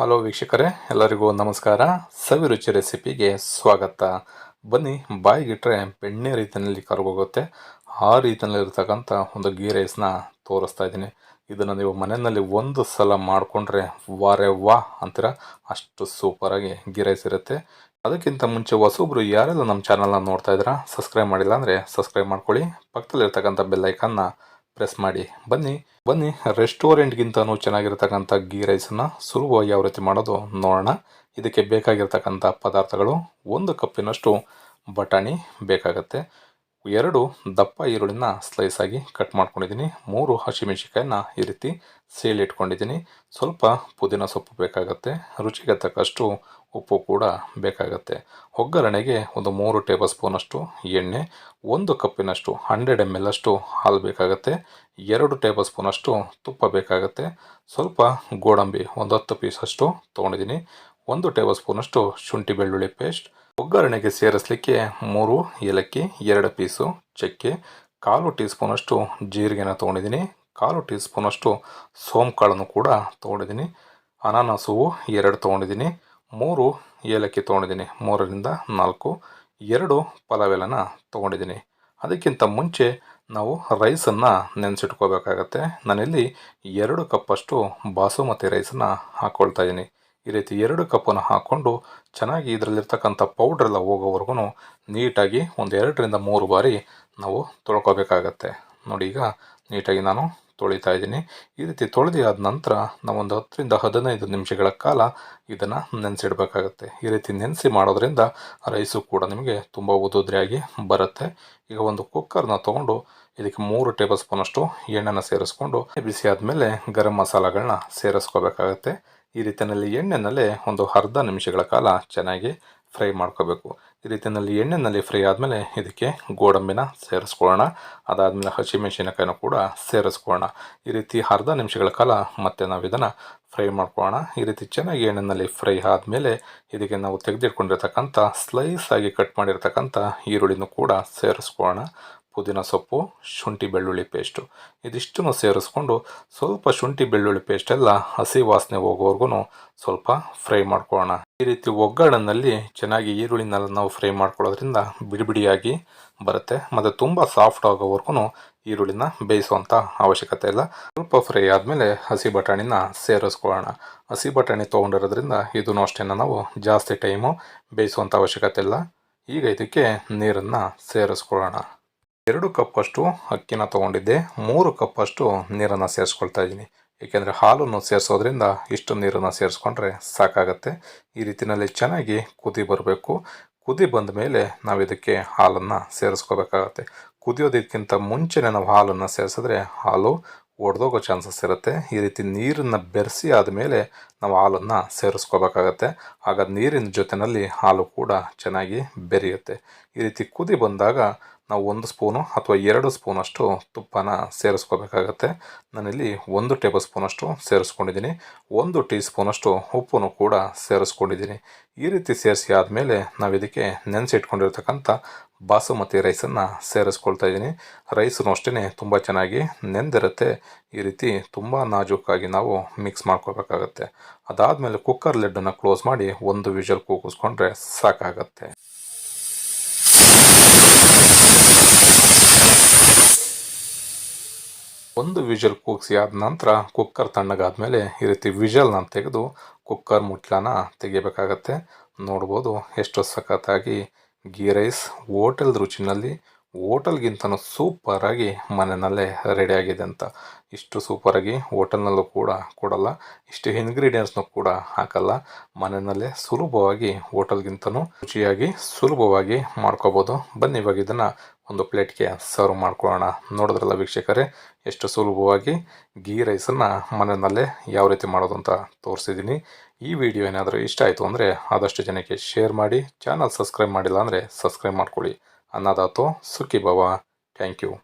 Hello ವೀಕ್ಷಕರೇ, ಎಲ್ಲರಿಗೂ ನಮಸ್ಕಾರ. ಸವಿರುಚಿ ರೆಸಿಪಿಗೆ ಸ್ವಾಗತ. ಬನ್ನಿ, ಬಾಯಿಗಿಟ್ರೆ ಬೆಣ್ಣೆ ರೀತಿಯಲ್ಲಿ ಕರಗೋಗುತ್ತೆ. ಆ ರೀತಿಯಲ್ಲಿ ಇರ್ತಕ್ಕಂಥ ಒಂದು ಗೀ ರೈಸ್ನ ತೋರಿಸ್ತಾ ಇದ್ದೀನಿ. ಇದನ್ನು ನೀವು ಮನೆಯಲ್ಲಿ ಒಂದು ಸಲ ಮಾಡಿಕೊಂಡ್ರೆ ವಾರೆ ವಾ ಅಂತೀರ? ಅಷ್ಟು ಸೂಪರಾಗಿ ಗೀ ರೈಸ್ ಇರುತ್ತೆ. ಅದಕ್ಕಿಂತ ಮುಂಚೆ ಹೊಸೊಬ್ರು ಯಾರೆಲ್ಲ ನಮ್ಮ ಚಾನಲ್ನ ನೋಡ್ತಾ ಇದ್ದೀರಾ ಸಬ್ಸ್ಕ್ರೈಬ್ ಮಾಡಿಲ್ಲ ಅಂದರೆ ಸಬ್ಸ್ಕ್ರೈಬ್ ಮಾಡ್ಕೊಳ್ಳಿ. ಪಕ್ಕದಲ್ಲಿರ್ತಕ್ಕಂಥ ಬೆಲ್ಲೈಕನ್ನ ಪ್ರೆಸ್ ಮಾಡಿ. ಬನ್ನಿ ಬನ್ನಿ, ರೆಸ್ಟೋರೆಂಟ್ಗಿಂತನೂ ಚೆನ್ನಾಗಿರ್ತಕ್ಕಂಥ ಗೀ ರೈಸನ್ನು ಸುಲಭವಾಗಿ ಯಾವ ರೀತಿ ಮಾಡೋದು ನೋಡೋಣ. ಇದಕ್ಕೆ ಬೇಕಾಗಿರ್ತಕ್ಕಂಥ ಪದಾರ್ಥಗಳು ಒಂದು ಕಪ್ಪಿನಷ್ಟು ಬಟಾಣಿ ಬೇಕಾಗತ್ತೆ. ಎರಡು ದಪ್ಪ ಈರುಳ್ಳಿನ ಸ್ಲೈಸ್ ಆಗಿ ಕಟ್ ಮಾಡ್ಕೊಂಡಿದ್ದೀನಿ. ಮೂರು ಹಸಿಮೆಣಸಿಕಾಯನ್ನ ಈ ರೀತಿ ಇಟ್ಕೊಂಡಿದ್ದೀನಿ. ಸ್ವಲ್ಪ ಪುದೀನ ಸೊಪ್ಪು ಬೇಕಾಗುತ್ತೆ. ರುಚಿಗೆ ತಕ್ಕಷ್ಟು ಉಪ್ಪು ಕೂಡ ಬೇಕಾಗುತ್ತೆ. ಒಗ್ಗರಣೆಗೆ ಒಂದು ಮೂರು ಟೇಬಲ್ ಸ್ಪೂನಷ್ಟು ಎಣ್ಣೆ, ಒಂದು ಕಪ್ಪಿನಷ್ಟು ಹಂಡ್ರೆಡ್ ಎಂ ಎಲ್ ಅಷ್ಟು ಹಾಲು ಬೇಕಾಗುತ್ತೆ. ಎರಡು ಟೇಬಲ್ ಸ್ಪೂನಷ್ಟು ತುಪ್ಪ ಬೇಕಾಗುತ್ತೆ. ಸ್ವಲ್ಪ ಗೋಡಂಬಿ ಒಂದು ಹತ್ತು ಪೀಸಷ್ಟು ತೊಗೊಂಡಿದ್ದೀನಿ. ಒಂದು ಟೇಬಲ್ ಸ್ಪೂನಷ್ಟು ಶುಂಠಿ ಬೆಳ್ಳುಳ್ಳಿ ಪೇಸ್ಟ್, ಒಗ್ಗರಣೆಗೆ ಸೇರಿಸಲಿಕ್ಕೆ ಮೂರು ಏಲಕ್ಕಿ, ಎರಡು ಪೀಸು ಚಕ್ಕೆ, ಕಾಲು ಟೀ ಸ್ಪೂನಷ್ಟು ಜೀರಿಗೆನ ತೊಗೊಂಡಿದ್ದೀನಿ. ಕಾಲು ಟೀ ಸ್ಪೂನಷ್ಟು ಸೋಂಕಾಳನ್ನು ಕೂಡ ತೊಗೊಂಡಿದ್ದೀನಿ. ಅನಾನಸು ಎರಡು ತೊಗೊಂಡಿದ್ದೀನಿ. ಮೂರು ಏಲಕ್ಕಿ ತೊಗೊಂಡಿದ್ದೀನಿ. ಮೂರರಿಂದ ನಾಲ್ಕು. ಎರಡು ಪಲವೆಲನ ತೊಗೊಂಡಿದ್ದೀನಿ. ಅದಕ್ಕಿಂತ ಮುಂಚೆ ನಾವು ರೈಸನ್ನು ನೆನೆಸಿಟ್ಕೋಬೇಕಾಗತ್ತೆ. ನಾನಿಲ್ಲಿ ಎರಡು ಕಪ್ಪಷ್ಟು ಬಾಸುಮತಿ ರೈಸನ್ನು ಹಾಕ್ಕೊಳ್ತಾ ಇದ್ದೀನಿ. ಈ ರೀತಿ ಎರಡು ಕಪ್ಪನ್ನು ಹಾಕ್ಕೊಂಡು ಚೆನ್ನಾಗಿ ಇದರಲ್ಲಿರ್ತಕ್ಕಂಥ ಪೌಡ್ರೆಲ್ಲ ಹೋಗೋವರೆಗೂ ನೀಟಾಗಿ ಒಂದು ಎರಡರಿಂದ ಮೂರು ಬಾರಿ ನಾವು ತೊಳ್ಕೊಬೇಕಾಗತ್ತೆ. ನೋಡಿ ಈಗ ನೀಟಾಗಿ ನಾನು ತೊಳಿತಾ ಇದ್ದೀನಿ. ಈ ರೀತಿ ತೊಳೆದಿ ಆದ ನಂತರ ನಾವೊಂದು ಹತ್ತರಿಂದ ಹದಿನೈದು ನಿಮಿಷಗಳ ಕಾಲ ಇದನ್ನು ನೆನೆಸಿಡ್ಬೇಕಾಗತ್ತೆ. ಈ ರೀತಿ ನೆನೆಸಿ ಮಾಡೋದ್ರಿಂದ ರೈಸು ಕೂಡ ನಿಮಗೆ ತುಂಬ ಉದುದ್ರಿಯಾಗಿ ಬರುತ್ತೆ. ಈಗ ಒಂದು ಕುಕ್ಕರ್ನ ತೊಗೊಂಡು ಇದಕ್ಕೆ ಮೂರು ಟೇಬಲ್ ಸ್ಪೂನಷ್ಟು ಎಣ್ಣೆನ ಸೇರಿಸ್ಕೊಂಡು ಬಿಸಿ ಆದಮೇಲೆ ಗರಂ ಮಸಾಲಗಳನ್ನ ಸೇರಿಸ್ಕೋಬೇಕಾಗತ್ತೆ. ಈ ರೀತಿಯಲ್ಲಿ ಎಣ್ಣೆನಲ್ಲೇ ಒಂದು ಅರ್ಧ ನಿಮಿಷಗಳ ಕಾಲ ಚೆನ್ನಾಗಿ ಫ್ರೈ ಮಾಡ್ಕೋಬೇಕು. ಈ ರೀತಿಯಲ್ಲಿ ಎಣ್ಣೆನಲ್ಲಿ ಫ್ರೈ ಆದಮೇಲೆ ಇದಕ್ಕೆ ಗೋಡಂಬಿನ ಸೇರಿಸ್ಕೊಳ್ಳೋಣ. ಅದಾದಮೇಲೆ ಹಸಿಮೆಣಸಿನಕಾಯಿನೂ ಕೂಡ ಸೇರಿಸ್ಕೊಳ್ಳೋಣ. ಈ ರೀತಿ ಅರ್ಧ ನಿಮಿಷಗಳ ಕಾಲ ಮತ್ತೆ ನಾವು ಇದನ್ನು ಫ್ರೈ ಮಾಡ್ಕೊಳ್ಳೋಣ. ಈ ರೀತಿ ಚೆನ್ನಾಗಿ ಎಣ್ಣೆನಲ್ಲಿ ಫ್ರೈ ಆದಮೇಲೆ ಇದಕ್ಕೆ ನಾವು ತೆಗೆದಿಟ್ಕೊಂಡಿರ್ತಕ್ಕಂಥ ಸ್ಲೈಸ್ ಆಗಿ ಕಟ್ ಮಾಡಿರ್ತಕ್ಕಂಥ ಈರುಳ್ಳಿನೂ ಕೂಡ ಸೇರಿಸ್ಕೊಳ್ಳೋಣ. ಪುದೀನ ಸೊಪ್ಪು, ಶುಂಠಿ ಬೆಳ್ಳುಳ್ಳಿ ಪೇಸ್ಟು ಇದಿಷ್ಟನ್ನು ಸೇರಿಸ್ಕೊಂಡು ಸ್ವಲ್ಪ ಶುಂಠಿ ಬೆಳ್ಳುಳ್ಳಿ ಪೇಸ್ಟ್ ಎಲ್ಲ ಹಸಿ ವಾಸನೆ ಹೋಗೋವರೆಗೂ ಸ್ವಲ್ಪ ಫ್ರೈ ಮಾಡ್ಕೊಳ್ಳೋಣ. ಈ ರೀತಿ ಒಗ್ಗರಣೆಯಲ್ಲಿ ಚೆನ್ನಾಗಿ ಈರುಳ್ಳಿನೆಲ್ಲ ನಾವು ಫ್ರೈ ಮಾಡ್ಕೊಳ್ಳೋದ್ರಿಂದ ಬಿಡಿ ಬಿಡಿಯಾಗಿ ಬರುತ್ತೆ. ಮತ್ತು ತುಂಬ ಸಾಫ್ಟ್ ಆಗೋವರೆಗೂ ಈರುಳ್ಳಿನ ಬೇಯಿಸುವಂಥ ಅವಶ್ಯಕತೆ ಇಲ್ಲ. ಸ್ವಲ್ಪ ಫ್ರೈ ಆದಮೇಲೆ ಹಸಿ ಬಟಾಣಿನ ಸೇರಿಸ್ಕೊಳ್ಳೋಣ. ಹಸಿ ಬಟಾಣಿ ತೊಗೊಂಡಿರೋದ್ರಿಂದ ಇದನ್ನು ಅಷ್ಟೇ ನಾವು ಜಾಸ್ತಿ ಟೈಮು ಬೇಯಿಸುವಂಥ ಅವಶ್ಯಕತೆ ಇಲ್ಲ. ಈಗ ಇದಕ್ಕೆ ನೀರನ್ನು ಸೇರಿಸ್ಕೊಳ್ಳೋಣ. ಎರಡು ಕಪ್ಪಷ್ಟು ಅಕ್ಕಿನ ತೊಗೊಂಡಿದ್ದೆ. ಮೂರು ಕಪ್ಪಷ್ಟು ನೀರನ್ನು ಸೇರಿಸ್ಕೊಳ್ತಾ ಇದ್ದೀನಿ. ಏಕೆಂದರೆ ಹಾಲನ್ನು ಸೇರಿಸೋದ್ರಿಂದ ಇಷ್ಟು ನೀರನ್ನು ಸೇರಿಸ್ಕೊಂಡ್ರೆ ಸಾಕಾಗತ್ತೆ. ಈ ರೀತಿಯಲ್ಲಿ ಚೆನ್ನಾಗಿ ಕುದಿ ಬರಬೇಕು. ಕುದಿ ಬಂದ ಮೇಲೆ ನಾವು ಇದಕ್ಕೆ ಹಾಲನ್ನು ಸೇರಿಸ್ಕೋಬೇಕಾಗತ್ತೆ. ಕುದಿಯೋದಕ್ಕಿಂತ ಮುಂಚೆನೇ ನಾವು ಹಾಲನ್ನು ಸೇರಿಸಿದ್ರೆ ಹಾಲು ಒಡೆದೋಗೋ ಚಾನ್ಸಸ್ ಇರುತ್ತೆ. ಈ ರೀತಿ ನೀರನ್ನು ಬೆರೆಸಿ ಆದಮೇಲೆ ನಾವು ಹಾಲನ್ನು ಸೇರಿಸ್ಕೋಬೇಕಾಗತ್ತೆ. ಆಗ ನೀರಿನ ಜೊತೆಯಲ್ಲಿ ಹಾಲು ಕೂಡ ಚೆನ್ನಾಗಿ ಬೆರೆಯುತ್ತೆ. ಈ ರೀತಿ ಕುದಿ ಬಂದಾಗ ನಾವು ಒಂದು ಸ್ಪೂನು ಅಥವಾ ಎರಡು ಸ್ಪೂನಷ್ಟು ತುಪ್ಪನ ಸೇರಿಸ್ಕೋಬೇಕಾಗತ್ತೆ. ನಾನಿಲ್ಲಿ ಒಂದು ಟೇಬಲ್ ಸ್ಪೂನಷ್ಟು ಸೇರಿಸ್ಕೊಂಡಿದ್ದೀನಿ. ಒಂದು ಟೀ ಸ್ಪೂನಷ್ಟು ಉಪ್ಪನ್ನು ಕೂಡ ಸೇರಿಸ್ಕೊಂಡಿದ್ದೀನಿ. ಈ ರೀತಿ ಸೇರಿಸಿ ಆದಮೇಲೆ ನಾವು ಇದಕ್ಕೆ ನೆನೆಸಿಟ್ಕೊಂಡಿರ್ತಕ್ಕಂಥ ಬಾಸುಮತಿ ರೈಸನ್ನು ಸೇರಿಸ್ಕೊಳ್ತಾ ಇದ್ದೀನಿ. ರೈಸನ್ನು ಅಷ್ಟೇ ತುಂಬ ಚೆನ್ನಾಗಿ ನೆಂದಿರುತ್ತೆ. ಈ ರೀತಿ ತುಂಬ ನಾಜೂಕಾಗಿ ನಾವು ಮಿಕ್ಸ್ ಮಾಡ್ಕೋಬೇಕಾಗತ್ತೆ ಅದಾದಮೇಲೆ ಕುಕ್ಕರ್ ಲೆಡ್ಡನ್ನು ಕ್ಲೋಸ್ ಮಾಡಿ ಒಂದು ವಿಷಲ್ ಕೂಗಿಸ್ಕೊಂಡ್ರೆ ಸಾಕಾಗತ್ತೆ. ಒಂದು ವಿಷಲ್ ಕೂಗಿಸಿ ಆದ ನಂತರ ಕುಕ್ಕರ್ ತಣ್ಣಗಾದ್ಮೇಲೆ ಈ ರೀತಿ ವಿಷಲ್ನ ತೆಗೆದು ಕುಕ್ಕರ್ ಮುಟ್ಲನ ತೆಗಿಬೇಕಾಗತ್ತೆ. ನೋಡ್ಬೋದು ಎಷ್ಟು ಸಖತ್ತಾಗಿ ಗೀ ರೈಸ್ ಹೋಟೆಲ್ ರುಚಿನಲ್ಲಿ ಹೋಟೆಲ್ಗಿಂತನೂ ಸೂಪರಾಗಿ ಮನೆಯಲ್ಲೇ ರೆಡಿಯಾಗಿದೆ ಅಂತ. ಇಷ್ಟು ಸೂಪರಾಗಿ ಹೋಟೆಲ್ನಲ್ಲೂ ಕೂಡ ಕೊಡಲ್ಲ, ಇಷ್ಟು ಇಂಗ್ರೀಡಿಯೆಂಟ್ಸ್ನೂ ಕೂಡ ಹಾಕಲ್ಲ. ಮನೆಯಲ್ಲೇ ಸುಲಭವಾಗಿ, ಹೋಟೆಲ್ಗಿಂತನೂ ರುಚಿಯಾಗಿ, ಸುಲಭವಾಗಿ ಮಾಡ್ಕೋಬೋದು. ಬನ್ನಿ ಇವಾಗ ಇದನ್ನು ಒಂದು ಪ್ಲೇಟ್ಗೆ ಸರ್ವ್ ಮಾಡ್ಕೊಳ್ಳೋಣ. ನೋಡಿದ್ರಲ್ಲ ವೀಕ್ಷಕರೇ, ಎಷ್ಟು ಸುಲಭವಾಗಿ ಗೀ ರೈಸನ್ನು ಮನೆಯಲ್ಲೇ ಯಾವ ರೀತಿ ಮಾಡೋದು ಅಂತ ತೋರಿಸಿದ್ದೀನಿ. ಈ ವಿಡಿಯೋ ಏನಾದರೂ ಇಷ್ಟ ಆಯಿತು ಅಂದರೆ ಆದಷ್ಟು ಜನಕ್ಕೆ ಶೇರ್ ಮಾಡಿ, ಚಾನಲ್ ಸಬ್ಸ್ಕ್ರೈಬ್ ಮಾಡಿಲ್ಲ ಅಂದರೆ ಸಬ್ಸ್ಕ್ರೈಬ್ ಮಾಡ್ಕೊಳ್ಳಿ. あなたとスきばは Thank you.